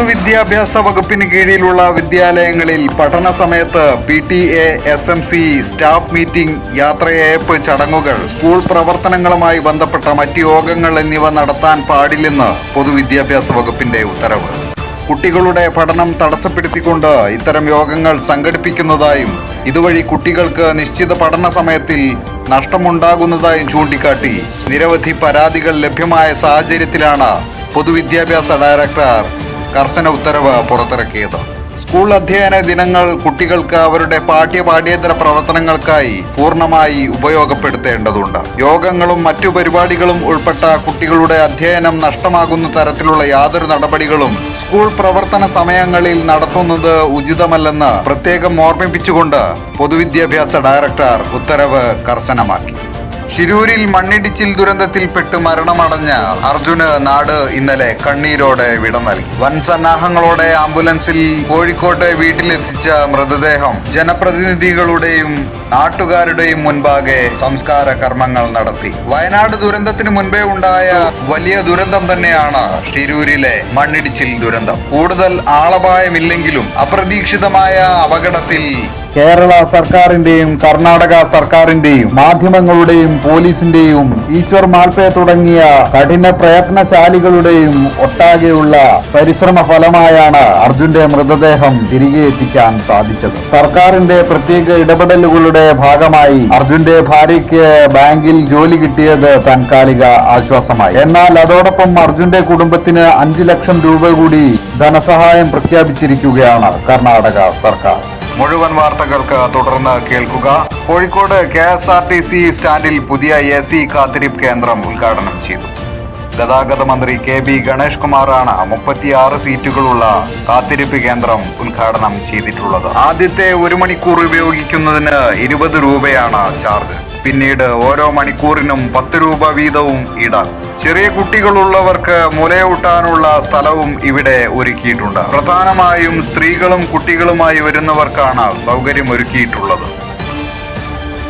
പൊതുവിദ്യാഭ്യാസ വകുപ്പിന് കീഴിലുള്ള വിദ്യാലയങ്ങളിൽ പഠന സമയത്ത് P T A S M C staff meeting യാത്രയയപ്പ് ചടങ്ങുകൾ സ്കൂൾ പ്രവർത്തനങ്ങളുമായി ബന്ധപ്പെട്ട മറ്റ് യോഗങ്ങൾ എന്നിവ നടത്താൻ പാടില്ലെന്ന് പൊതുവിദ്യാഭ്യാസ വകുപ്പിന്റെ ഉത്തരവ്. കുട്ടികളുടെ പഠനം തടസ്സപ്പെടുത്തിക്കൊണ്ട് ഇത്തരം യോഗങ്ങൾ സംഘടിപ്പിക്കുന്നതായും ഇതുവഴി കുട്ടികൾക്ക് നിശ്ചിത പഠന സമയത്തിൽ നഷ്ടമുണ്ടാകുന്നതായും ചൂണ്ടിക്കാട്ടി നിരവധി പരാതികൾ ലഭ്യമായ സാഹചര്യത്തിലാണ് പൊതുവിദ്യാഭ്യാസ ഡയറക്ടർ കർശന ഉത്തരവ് പുറത്തിറക്കിയത്. സ്കൂൾ അധ്യയന ദിനങ്ങൾ കുട്ടികൾക്ക് അവരുടെ പാഠ്യ പാഠ്യേതര പ്രവർത്തനങ്ങൾക്കായി പൂർണമായി ഉപയോഗപ്പെടുത്തേണ്ടതുണ്ട്. യോഗങ്ങളും മറ്റു പരിപാടികളും ഉൾപ്പെട്ട കുട്ടികളുടെ അധ്യയനം നഷ്ടമാകുന്ന തരത്തിലുള്ള യാതൊരു നടപടികളും സ്കൂൾ പ്രവർത്തന സമയങ്ങളിൽ നടത്തുന്നത് ഉചിതമല്ലെന്ന് പ്രത്യേകം ഓർമ്മിപ്പിച്ചുകൊണ്ട് പൊതുവിദ്യാഭ്യാസ ഡയറക്ടർ ഉത്തരവ് കർശനമാക്കി. ഷിരൂരിൽ മണ്ണിടിച്ചിൽ ദുരന്തത്തിൽപ്പെട്ട് മരണമടഞ്ഞ അർജുന് നാട് ഇന്നലെ കണ്ണീരോടെ വിട നൽകി. വൻ സന്നാഹങ്ങളോടെ ആംബുലൻസിൽ കോഴിക്കോട്ടെ വീട്ടിലെത്തിച്ച മൃതദേഹം ജനപ്രതിനിധികളുടെയും നാട്ടുകാരുടെയും മുൻപാകെ സംസ്കാര കർമ്മങ്ങൾ നടത്തി. വയനാട് ദുരന്തത്തിന് മുൻപേ ഉണ്ടായ വലിയ ദുരന്തം തന്നെയാണ് തിരൂരിലെ മണ്ണിടിച്ചിൽ ദുരന്തം. കൂടുതൽ ആളപായമില്ലെങ്കിലും അപ്രതീക്ഷിതമായ അപകടത്തിൽ കേരള സർക്കാരിന്റെയും കർണാടക സർക്കാരിന്റെയും മാധ്യമങ്ങളുടെയും പോലീസിന്റെയും ഈശ്വർ മാൽപേ തുടങ്ങിയ കഠിന പ്രയത്നശാലികളുടെയും ഒട്ടാകെയുള്ള പരിശ്രമ ഫലമായാണ് അർജുന്റെ മൃതദേഹം തിരികെ എത്തിക്കാൻ സാധിച്ചത്. സർക്കാരിന്റെ പ്രത്യേക ഇടപെടലുകളുടെ ഭാഗമായി അർജുന്റെ ഭാര്യയ്ക്ക് ബാങ്കിൽ ജോലി കിട്ടിയത് താൽക്കാലിക ആശ്വാസമായി. എന്നാൽ അതോടൊപ്പം അർജുന്റെ കുടുംബത്തിന് അഞ്ചു ലക്ഷം രൂപ കൂടി ധനസഹായം പ്രഖ്യാപിച്ചിരിക്കുകയാണ് കർണാടക സർക്കാർ. മുഴുവൻ വാർത്തകൾക്ക് തുടർന്ന് കേൾക്കുക. Kozhikode K S R T C സ്റ്റാൻഡിൽ പുതിയ എ സി കാത്തിരിപ്പ് കേന്ദ്രം ഉദ്ഘാടനം ചെയ്തു. ഗതാഗത മന്ത്രി കെ ബി ഗണേഷ് കുമാറാണ് മുപ്പത്തിയാറ് സീറ്റുകളുള്ള കാത്തിരിപ്പ് കേന്ദ്രം ഉദ്ഘാടനം ചെയ്തിട്ടുള്ളത്. ആദ്യത്തെ ഒരു മണിക്കൂർ ഉപയോഗിക്കുന്നതിന് ഇരുപത് രൂപയാണ് ചാർജ്. പിന്നീട് ഓരോ മണിക്കൂറിനും പത്ത് രൂപ വീതവും ഈടാക്കും ചെറിയ കുട്ടികളുള്ളവർക്ക് മുലയൂട്ടാനുള്ള സ്ഥലവും ഇവിടെ ഒരുക്കിയിട്ടുണ്ട്. പ്രധാനമായും സ്ത്രീകളും കുട്ടികളുമായി വരുന്നവർക്കാണ് സൗകര്യം ഒരുക്കിയിട്ടുള്ളത്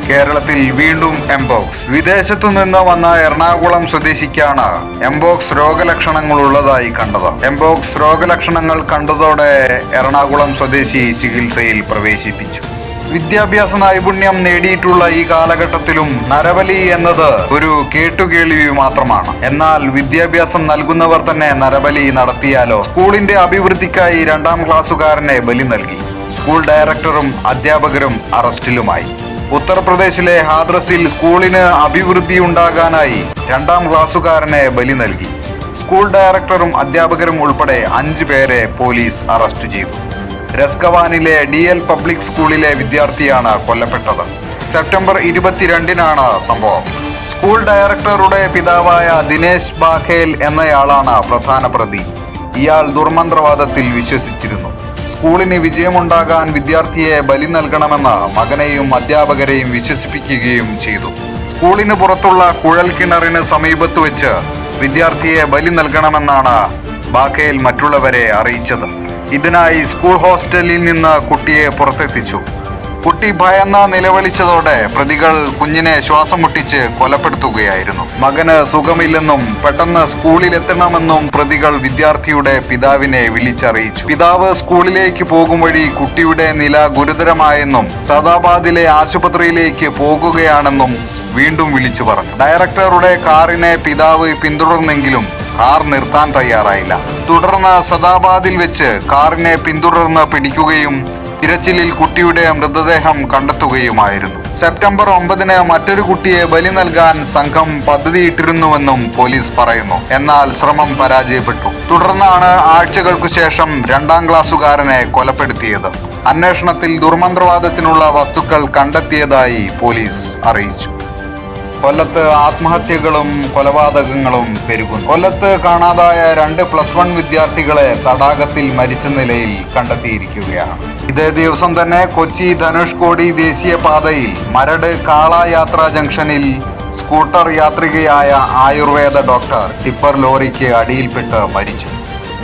കേരളത്തിൽ വീണ്ടും എംബോക്സ് വിദേശത്തു നിന്ന് വന്ന എറണാകുളം സ്വദേശിക്കാണ് എംബോക്സ് രോഗലക്ഷണങ്ങൾ ഉള്ളതായി കണ്ടത്. എംബോക്സ് രോഗലക്ഷണങ്ങൾ കണ്ടതോടെ എറണാകുളം സ്വദേശി ചികിത്സയിൽ പ്രവേശിപ്പിച്ചു. വിദ്യാഭ്യാസ നൈപുണ്യം നേടിയിട്ടുള്ള ഈ കാലഘട്ടത്തിലും നരബലി എന്നത് ഒരു കേട്ടുകേൾവി മാത്രമാണ്. എന്നാൽ വിദ്യാഭ്യാസം നൽകുന്നവർ തന്നെ നരബലി നടത്തിയാലോ? സ്കൂളിന്റെ അഭിവൃദ്ധിക്കായി രണ്ടാം ക്ലാസ്സുകാരനെ ബലി നൽകി. സ്കൂൾ ഡയറക്ടറും അധ്യാപകരും അറസ്റ്റിലുമായി. ഉത്തർപ്രദേശിലെ ഹാദ്രസിൽ സ്കൂളിന് അഭിവൃദ്ധി ഉണ്ടാകാനായി രണ്ടാം ക്ലാസ്സുകാരനെ ബലി നൽകി. സ്കൂൾ ഡയറക്ടറും അധ്യാപകരും ഉൾപ്പെടെ അഞ്ച് പേരെ പോലീസ് അറസ്റ്റ് ചെയ്തു. രസ്കവാനിലെ ഡി എൽ പബ്ലിക് സ്കൂളിലെ വിദ്യാർത്ഥിയാണ് കൊല്ലപ്പെട്ടത്. സെപ്റ്റംബർ ഇരുപത്തിരണ്ടിനാണ് സംഭവം. സ്കൂൾ ഡയറക്ടറുടെ പിതാവായ ദിനേശ് ബാഖേൽ എന്നയാളാണ് പ്രധാന പ്രതി. ഇയാൾ ദുർമന്ത്രവാദത്തിൽ വിശ്വസിച്ചിരുന്നു. സ്കൂളിന് വിജയമുണ്ടാകാൻ വിദ്യാർത്ഥിയെ ബലി നൽകണമെന്ന് മകനെയും അധ്യാപകരെയും വിശ്വസിപ്പിക്കുകയും ചെയ്തു. സ്കൂളിന് പുറത്തുള്ള കുഴൽ കിണറിന് സമീപത്ത് വെച്ച് വിദ്യാർത്ഥിയെ ബലി നൽകണമെന്നാണ് ബാഖേൽ മറ്റുള്ളവരെ അറിയിച്ചത്. ഇതിനായി സ്കൂൾ ഹോസ്റ്റലിൽ നിന്ന് കുട്ടിയെ പുറത്തെത്തിച്ചു. കുട്ടി ഭയന്ന് നിലവിളിച്ചതോടെ പ്രതികൾ കുഞ്ഞിനെ ശ്വാസം മുട്ടിച്ച് കൊലപ്പെടുത്തുകയായിരുന്നു. മകന് സുഖമില്ലെന്നും പെട്ടെന്ന് സ്കൂളിലെത്തണമെന്നും പ്രതികൾ വിദ്യാർത്ഥിയുടെ പിതാവിനെ വിളിച്ചറിയിച്ചു. പിതാവ് സ്കൂളിലേക്ക് പോകും വഴി കുട്ടിയുടെ നില ഗുരുതരമായെന്നും സദാബാദിലെ ആശുപത്രിയിലേക്ക് പോകുകയാണെന്നും വീണ്ടും വിളിച്ചു പറഞ്ഞു. ഡയറക്ടറുടെ കാറിനെ പിതാവ് പിന്തുടർന്നെങ്കിലും കാർ നിർത്താൻ തയ്യാറായില്ല. തുടർന്ന് സദാബാദിൽ വെച്ച് കാറിനെ പിന്തുടർന്ന് പിടിക്കുകയും തിരച്ചിലിൽ കുട്ടിയുടെ മൃതദേഹം കണ്ടെത്തുകയുമായിരുന്നു. സെപ്റ്റംബർ ഒമ്പതിന് മറ്റൊരു കുട്ടിയെ ബലി നൽകാൻ സംഘം പദ്ധതിയിട്ടിരുന്നുവെന്നും പോലീസ് പറയുന്നു. എന്നാൽ ശ്രമം പരാജയപ്പെട്ടു. തുടർന്നാണ് ആഴ്ചകൾക്കു ശേഷം രണ്ടാം ക്ലാസ്സുകാരനെ കൊലപ്പെടുത്തിയത്. അന്വേഷണത്തിൽ ദുർമന്ത്രവാദത്തിനുള്ള വസ്തുക്കൾ കണ്ടെത്തിയതായി പോലീസ് അറിയിച്ചു. കൊല്ലത്ത് ആത്മഹത്യകളും കൊലപാതകങ്ങളും പെരുകുന്നു. കൊല്ലത്ത് കാണാതായ രണ്ട് പ്ലസ് വൺ വിദ്യാർത്ഥികളെ തടാകത്തിൽ മരിച്ച നിലയിൽ കണ്ടെത്തിയിരിക്കുകയാണ്. ഇതേ ദിവസം തന്നെ കൊച്ചി ധനുഷ്കോടി ദേശീയപാതയിൽ മരട് കാള യാത്രാ ജംഗ്ഷനിൽ സ്കൂട്ടർ യാത്രികയായ ആയുർവേദ ഡോക്ടർ ടിപ്പർ ലോറിക്ക് അടിയിൽപ്പെട്ട് മരിച്ചു.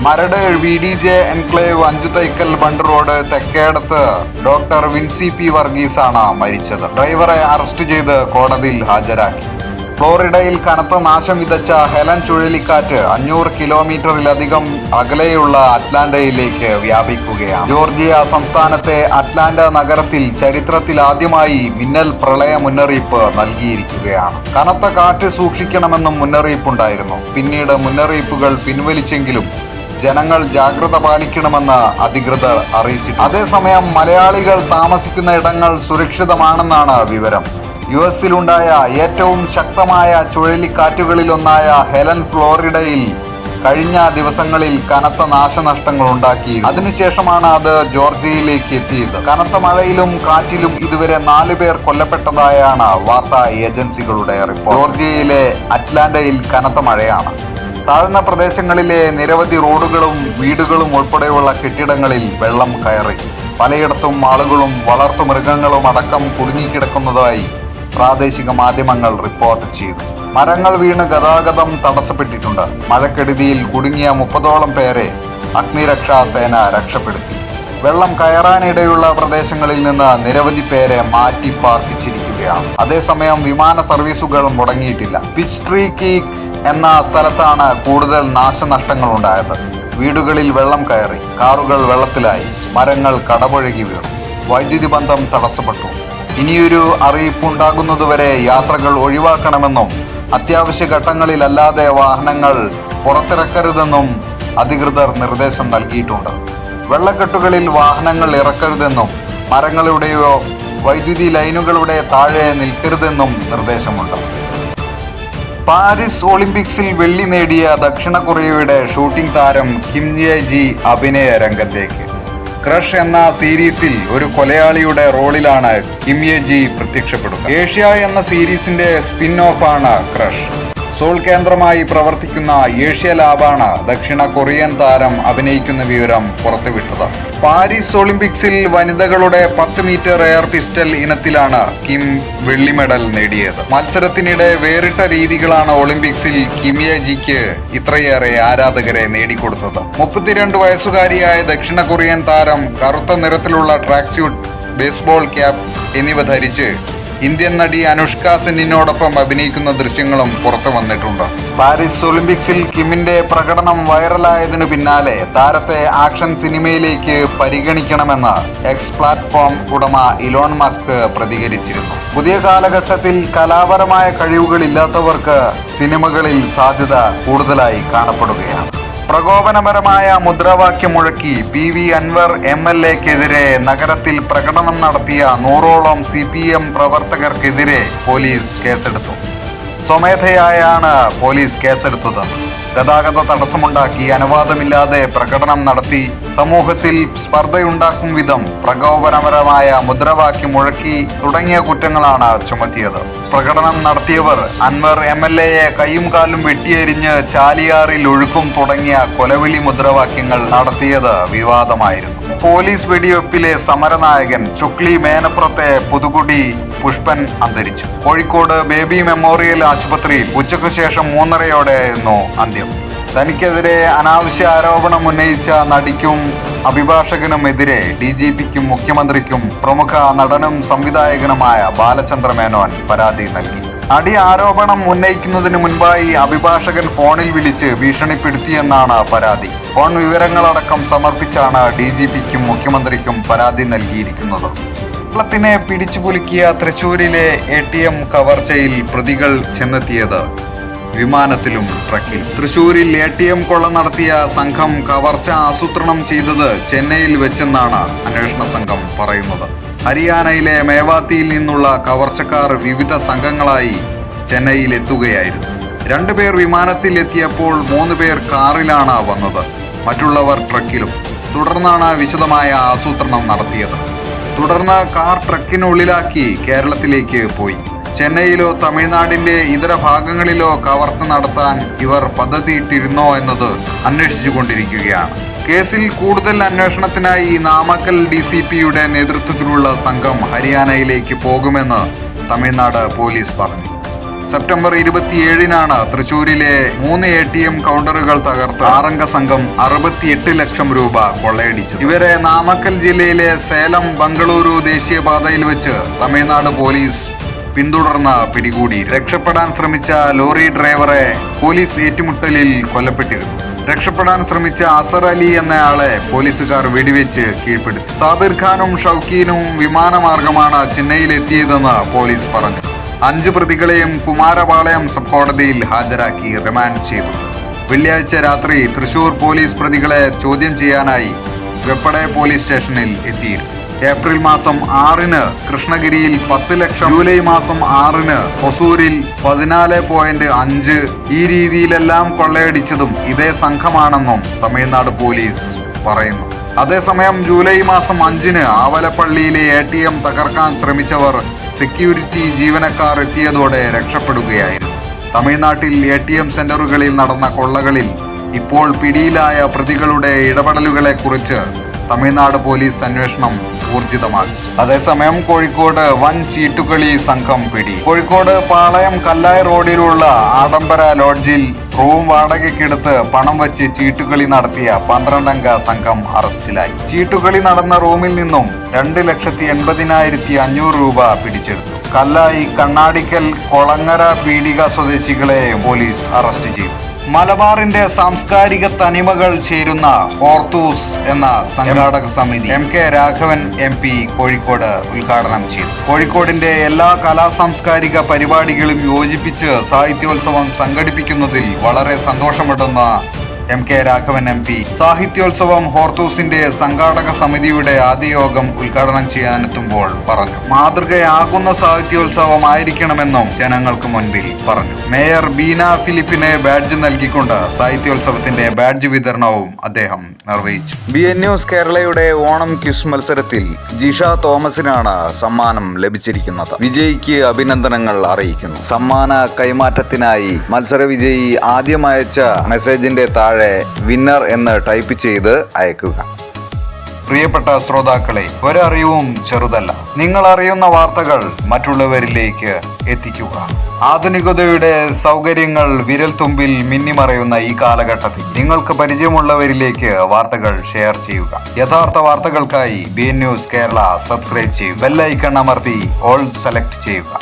Maradu V D J enclave അഞ്ചു Thaikkal bund road Thekkedath doctor Vincy P വർഗീസാണ് മരിച്ചത്. ഡ്രൈവറെ അറസ്റ്റ് ചെയ്ത് കോടതിയിൽ ഹാജരാക്കി. ഫ്ലോറിഡയിൽ കനത്ത നാശം വിതച്ച ഹെലൻ ചുഴലിക്കാറ്റ് അഞ്ഞൂറ് കിലോമീറ്ററിലധികം അകലെയുള്ള അറ്റ്ലാന്റയിലേക്ക് വ്യാപിക്കുകയാണ്. ജോർജിയ സംസ്ഥാനത്തെ അറ്റ്ലാന്റ നഗരത്തിൽ ചരിത്രത്തിൽ ആദ്യമായി മിന്നൽ പ്രളയ മുന്നറിയിപ്പ് നൽകിയിരിക്കുകയാണ്. കനത്ത കാറ്റ് സൂക്ഷിക്കണമെന്നും മുന്നറിയിപ്പുണ്ടായിരുന്നു. പിന്നീട് മുന്നറിയിപ്പുകൾ പിൻവലിച്ചെങ്കിലും ജനങ്ങൾ ജാഗ്രത പാലിക്കണമെന്ന് അധികൃതർ അറിയിച്ചു അതേസമയം മലയാളികൾ താമസിക്കുന്ന ഇടങ്ങൾ സുരക്ഷിതമാണെന്നാണ് വിവരം. യു എസിലുണ്ടായ ഏറ്റവും ശക്തമായ ചുഴലിക്കാറ്റുകളിലൊന്നായ ഹെലൻ ഫ്ലോറിഡയിൽ കഴിഞ്ഞ ദിവസങ്ങളിൽ കനത്ത നാശനഷ്ടങ്ങൾ ഉണ്ടാക്കി. അതിനുശേഷമാണ് അത് ജോർജിയയിലേക്ക് എത്തിയത്. കനത്ത മഴയിലും കാറ്റിലും ഇതുവരെ നാലു പേർ കൊല്ലപ്പെട്ടതായാണ് വാർത്താ ഏജൻസികളുടെ റിപ്പോർട്ട്. ജോർജിയയിലെ അറ്റ്ലാന്റയിൽ കനത്ത മഴയാണ്. താഴ്ന്ന പ്രദേശങ്ങളിലെ നിരവധി റോഡുകളും വീടുകളും ഉൾപ്പെടെയുള്ള കെട്ടിടങ്ങളിൽ വെള്ളം കയറി. പലയിടത്തും ആളുകളും വളർത്തുമൃഗങ്ങളും അടക്കം കുടുങ്ങിക്കിടക്കുന്നതായി പ്രാദേശിക മാധ്യമങ്ങൾ റിപ്പോർട്ട് ചെയ്തു. മരങ്ങൾ വീണ് ഗതാഗതം തടസ്സപ്പെട്ടിട്ടുണ്ട്. മഴക്കെടുതിയിൽ കുടുങ്ങിയ മുപ്പതോളം പേരെ അഗ്നിരക്ഷാ സേന രക്ഷപ്പെടുത്തി. വെള്ളം കയറാനിടയുള്ള പ്രദേശങ്ങളിൽ നിന്ന് നിരവധി പേരെ മാറ്റി പാർപ്പിച്ചിരിക്കുകയാണ് അതേസമയം വിമാന സർവീസുകൾ മുടങ്ങിയിട്ടില്ല. പിച്ച് ട്രീ കീക്ക് എന്ന സ്ഥലത്താണ് കൂടുതൽ നാശനഷ്ടങ്ങൾ ഉണ്ടായത് വീടുകളിൽ വെള്ളം കയറി കാറുകൾ വെള്ളത്തിലായി മരങ്ങൾ കടപുഴകി വീണു. വൈദ്യുതി ബന്ധം തടസ്സപ്പെട്ടു. ഇനിയൊരു അറിയിപ്പ് ഉണ്ടാകുന്നതുവരെ യാത്രകൾ ഒഴിവാക്കണമെന്നും അത്യാവശ്യ ഘട്ടങ്ങളിലല്ലാതെ വാഹനങ്ങൾ പുറത്തിറക്കരുതെന്നും അധികൃതർ നിർദ്ദേശം നൽകിയിട്ടുണ്ട്. വെള്ളക്കെട്ടുകളിൽ വാഹനങ്ങൾ ഇറക്കരുതെന്നും മരങ്ങളുടെയോ വൈദ്യുതി ലൈനുകളുടെ താഴെ നിൽക്കരുതെന്നും നിർദ്ദേശമുണ്ട്. പാരീസ് ഒളിമ്പിക്സിൽ വെള്ളി നേടിയ ദക്ഷിണ കൊറിയയുടെ ഷൂട്ടിംഗ് താരം കിം ജെ ജി അഭിനയ രംഗത്തേക്ക്. ക്രഷ് എന്ന സീരീസിൽ ഒരു കൊലയാളിയുടെ റോളിലാണ് കിം യെ ജി പ്രത്യക്ഷപ്പെടുന്നത്. ഏഷ്യ എന്ന സീരീസിന്റെ സ്പിൻ ഓഫാണ് ക്രഷ്. സോൾ കേന്ദ്രമായി പ്രവർത്തിക്കുന്ന ഏഷ്യ ലാബാണ് ദക്ഷിണ കൊറിയൻ താരം അഭിനയിക്കുന്ന വിവരം പുറത്തുവിട്ടത്. പാരീസ് ഒളിമ്പിക്സിൽ വനിതകളുടെ പത്ത് മീറ്റർ എയർ പിസ്റ്റൽ ഇനത്തിലാണ് കിം വെള്ളി മെഡൽ നേടിയത്. മത്സരത്തിനിടെ വേറിട്ട രീതികളാണ് ഒളിമ്പിക്സിൽ കിമിയജിക്ക് ഇത്രയേറെ ആരാധകരെ നേടിക്കൊടുത്തത്. മുപ്പത്തിരണ്ട് വയസ്സുകാരിയായ ദക്ഷിണ കൊറിയൻ താരം കറുത്ത നിറത്തിലുള്ള ട്രാക്ക് സ്യൂട്ട് ബേസ്ബോൾ ക്യാപ് എന്നിവ ധരിച്ച് ഇന്ത്യൻ നടി അനുഷ്ക സെന്നിനോടൊപ്പം അഭിനയിക്കുന്ന ദൃശ്യങ്ങളും പുറത്തു വന്നിട്ടുണ്ട്. പാരീസ് ഒളിമ്പിക്സിൽ കിമിന്റെ പ്രകടനം വൈറലായതിനു പിന്നാലെ താരത്തെ ആക്ഷൻ സിനിമയിലേക്ക് പരിഗണിക്കണമെന്ന് എക്സ് പ്ലാറ്റ്ഫോം ഉടമ ഇലോൺ മസ്ക് പ്രതികരിച്ചിരുന്നു. പുതിയ കാലഘട്ടത്തിൽ കലാപരമായ കഴിവുകളില്ലാത്തവർക്ക് സിനിമകളിൽ സാധ്യത കൂടുതലായി കാണപ്പെടുകയാണ്. പ്രകോപനപരമായ മുദ്രാവാക്യം മുഴക്കി P V Anvar M L എക്കെതിരെ നഗരത്തിൽ പ്രകടനം നടത്തിയ നൂറോളം സി പി എം പ്രവർത്തകർക്കെതിരെ പോലീസ് കേസെടുത്തു. സ്വമേധയായാണ് പോലീസ് കേസെടുത്തത്. ഗതാഗത തടസ്സമുണ്ടാക്കി അനുവാദമില്ലാതെ പ്രകടനം നടത്തി സമൂഹത്തിൽ സ്പർദ്ധയുണ്ടാക്കും വിധം പ്രകോപനപരമായ മുദ്രാവാക്യം മുഴക്കി തുടങ്ങിയ കുറ്റങ്ങളാണ് ചുമത്തിയത്. പ്രകടനം നടത്തിയവർ അൻവർ എം എൽ എയെ കൈയും കാലും വെട്ടിയെരിഞ്ഞ് ചാലിയാറിൽ ഒഴുക്കും തുടങ്ങിയ കൊലവിളി മുദ്രാവാക്യങ്ങൾ നടത്തിയത് വിവാദമായിരുന്നു. പോലീസ് വെടിവെപ്പിലെ സമരനായകൻ ചുക്ലി മേനപ്പുറത്തെ പുതുകുടി പുഷ്പൻ അന്തരിച്ചു. കോഴിക്കോട് ബേബി മെമ്മോറിയൽ ആശുപത്രിയിൽ ഉച്ചയ്ക്ക് ശേഷം മൂന്നരയോടെയായിരുന്നു അന്ത്യം. തനിക്കെതിരെ അനാവശ്യ ആരോപണം ഉന്നയിച്ച നടിക്കും അഭിഭാഷകനുമെതിരെ ഡി ജി പിക്കും മുഖ്യമന്ത്രിക്കും പ്രമുഖ നടനും സംവിധായകനുമായ ബാലചന്ദ്ര മേനോൻ പരാതി നൽകി. നടി ആരോപണം ഉന്നയിക്കുന്നതിന് മുൻപായി അഭിഭാഷകൻ ഫോണിൽ വിളിച്ച് ഭീഷണിപ്പെടുത്തിയെന്നാണ് പരാതി. ഫോൺ വിവരങ്ങളടക്കം സമർപ്പിച്ചാണ് ഡി ജി പിക്കും മുഖ്യമന്ത്രിക്കും പരാതി നൽകിയിരിക്കുന്നത്. കേരളത്തിനെ പിടിച്ചുകുലുക്കിയ തൃശൂരിലെ എ ടി എം കവർച്ചയിൽ പ്രതികൾ ചെന്നെത്തിയത് വിമാനത്തിലും ട്രക്കിലും തൃശൂരിൽ എ ടി എം കൊള്ള നടത്തിയ സംഘം കവർച്ച ആസൂത്രണം ചെയ്തത് ചെന്നൈയിൽ വെച്ചെന്നാണ് അന്വേഷണ സംഘം പറയുന്നത്. ഹരിയാനയിലെ മേവാത്തിയിൽ നിന്നുള്ള കവർച്ചക്കാർ വിവിധ സംഘങ്ങളായി ചെന്നൈയിൽ എത്തുകയായിരുന്നു രണ്ടുപേർ വിമാനത്തിൽ എത്തിയപ്പോൾ മൂന്ന് പേർ കാറിലാണ് വന്നത്. മറ്റുള്ളവർ ട്രക്കിലും. തുടർന്നാണ് വിശദമായ ആസൂത്രണം നടത്തിയത്. തുടർന്ന് കാർ ട്രക്കിനുള്ളിലാക്കി കേരളത്തിലേക്ക് പോയി. ചെന്നൈയിലോ തമിഴ്നാടിന്റെ ഇതര ഭാഗങ്ങളിലോ കവർച്ച നടത്താൻ ഇവർ പദ്ധതിയിട്ടിരുന്നോ എന്നത് അന്വേഷിച്ചുകൊണ്ടിരിക്കുകയാണ്. കേസിൽ കൂടുതൽ അന്വേഷണത്തിനായി നാമക്കൽ ഡി സി പിയുടെ നേതൃത്വത്തിലുള്ള സംഘം ഹരിയാനയിലേക്ക് പോകുമെന്ന് തമിഴ്നാട് പോലീസ് പറഞ്ഞു. സെപ്റ്റംബർ ഇരുപത്തിയേഴിനാണ് തൃശൂരിലെ മൂന്ന് എ ടി എം കൗണ്ടറുകൾ തകർത്ത് ആറംഗ സംഘം അറുപത്തിയെട്ട് ലക്ഷം രൂപ കൊള്ളയടിച്ചു ഇവരെ നാമക്കൽ ജില്ലയിലെ സേലം ബംഗളൂരു ദേശീയപാതയിൽ വെച്ച് തമിഴ്നാട് പോലീസ് പിന്തുടർന്ന് പിടികൂടി രക്ഷപ്പെടാൻ ശ്രമിച്ച ലോറി ഡ്രൈവറെ പോലീസ് ഏറ്റുമുട്ടലിൽ കൊല്ലപ്പെട്ടിരുന്നു. രക്ഷപ്പെടാൻ ശ്രമിച്ച അസർ അലി എന്നയാളെ പോലീസുകാർ വെടിവെച്ച് കീഴ്പ്പെടുത്തി. സാബിർ ഖാനും ഷൗക്കീനും വിമാനമാർഗമാണ് ചെന്നൈയിലെത്തിയതെന്ന് പോലീസ് പറഞ്ഞു. അഞ്ച് പ്രതികളെയും കുമാരപാളയം സബ് കോടതിയിൽ ഹാജരാക്കി റിമാൻഡ് ചെയ്തു. വെള്ളിയാഴ്ച രാത്രി തൃശൂർ പോലീസ് പ്രതികളെ ചോദ്യം ചെയ്യാനായി വെപ്പട പോലീസ് സ്റ്റേഷനിൽ എത്തിയിരുന്നു. ഏപ്രിൽ മാസം ആറിന് കൃഷ്ണഗിരിയിൽ പത്ത് ലക്ഷം ജൂലൈ മാസം ആറിന് ഹൊസൂരിൽ പതിനാല് പോയിന്റ് അഞ്ച്. ഈ രീതിയിലെല്ലാം കൊള്ളയടിച്ചതും ഇതേ സംഘമാണെന്നും തമിഴ്നാട് പോലീസ് പറയുന്നു. അതേസമയം ജൂലൈ മാസം അഞ്ചിന് ആവലപ്പള്ളിയിലെ എ ടി എം തകർക്കാൻ ശ്രമിച്ചവർ സെക്യൂരിറ്റി ജീവനക്കാർ എത്തിയതോടെ രക്ഷപ്പെടുകയായിരുന്നു. തമിഴ്നാട്ടിൽ എ ടി എം സെന്ററുകളിൽ നടന്ന കൊള്ളകളിൽ ഇപ്പോൾ പിടിയിലായ പ്രതികളുടെ ഇടപെടലുകളെക്കുറിച്ച് തമിഴ്നാട് പോലീസ് അന്വേഷണം ഊർജിതമാക്കി അതേസമയം കോഴിക്കോട് വൻ ചീട്ടുകളി സംഘം പിടി. കോഴിക്കോട് പാളയം കല്ലായ റോഡിലുള്ള ആഡംബര ലോഡ്ജിൽ റൂം വാടകയ്ക്കെടുത്ത് പണം വെച്ച് ചീട്ടുകളി നടത്തിയ പന്ത്രണ്ടംഗ സംഘം അറസ്റ്റിലായി. ചീട്ടുകളി നടന്ന റൂമിൽ നിന്നും രണ്ട് ലക്ഷത്തി എൺപതിനായിരത്തി അഞ്ഞൂറ് രൂപ പിടിച്ചെടുത്തു. കല്ലായി കണ്ണാടിക്കൽ കൊളങ്ങര പീഡിക സ്വദേശികളെ പോലീസ് അറസ്റ്റ് ചെയ്തു. മലബാറിന്റെ സാംസ്കാരിക തനിമകൾ ചേരുന്ന ഹോർത്തൂസ് എന്ന സംഘാടക സമിതി M K Raghavan M P Kozhikode ഉദ്ഘാടനം ചെയ്തു. കോഴിക്കോടിന്റെ എല്ലാ കലാ സാംസ്കാരിക പരിപാടികളും യോജിപ്പിച്ച് സാഹിത്യോത്സവം സംഘടിപ്പിക്കുന്നതിൽ വളരെ സന്തോഷമുണ്ടെന്ന് M K Raghavan M P. സാഹിത്യോത്സവം ഹോർത്തൂസിന്റെ സംഘാടക സമിതിയുടെ ആദ്യ യോഗം ഉദ്ഘാടനം ചെയ്യാനെത്തുമ്പോൾ പറഞ്ഞു. മാതൃകയാകുന്ന സാഹിത്യോത്സവമായിരിക്കണമെന്നും ജനങ്ങൾക്ക് മുൻപിൽ പറഞ്ഞു. മേയർ ബീന ഫിലിപ്പിനെ ബാഡ്ജ് നൽകിക്കൊണ്ട് സാഹിത്യോത്സവത്തിന്റെ ബാഡ്ജ് വിതരണവും അദ്ദേഹം നിർവഹിച്ചു. ബി എൻ ന്യൂസ് കേരളയുടെ ഓണം ക്വിസ് മത്സരത്തിൽ ജിഷ തോമസിനാണ് സമ്മാനം ലഭിച്ചിരിക്കുന്നത്. വിജയിക്ക് അഭിനന്ദനങ്ങൾ അറിയിക്കുന്നു. സമ്മാന കൈമാറ്റത്തിനായി മത്സര വിജയി ആദ്യം അയച്ച മെസ്സേജിന്റെ താഴെ വിന്നർ എന്ന് ടൈപ്പ് ചെയ്ത് അയക്കുക. പ്രിയപ്പെട്ട ശ്രോതാക്കളെ ഒരറിവും ചെറുതല്ല. നിങ്ങൾ അറിയുന്ന വാർത്തകൾ മറ്റുള്ളവരിലേക്ക് എത്തിക്കുക. ആധുനികതയുടെ സൗകര്യങ്ങൾ വിരൽ തുമ്പിൽ മിന്നിമറയുന്ന ഈ കാലഘട്ടത്തിൽ നിങ്ങൾക്ക് പരിചയമുള്ളവരിലേക്ക് വാർത്തകൾ ഷെയർ ചെയ്യുക. യഥാർത്ഥ വാർത്തകൾക്കായി ബി ന്യൂസ് കേരള സബ്സ്ക്രൈബ് ചെയ്യുക ബെല്ലൈക്കൺ അമർത്തി. ഓൾ സെലക്ട് ചെയ്യുക.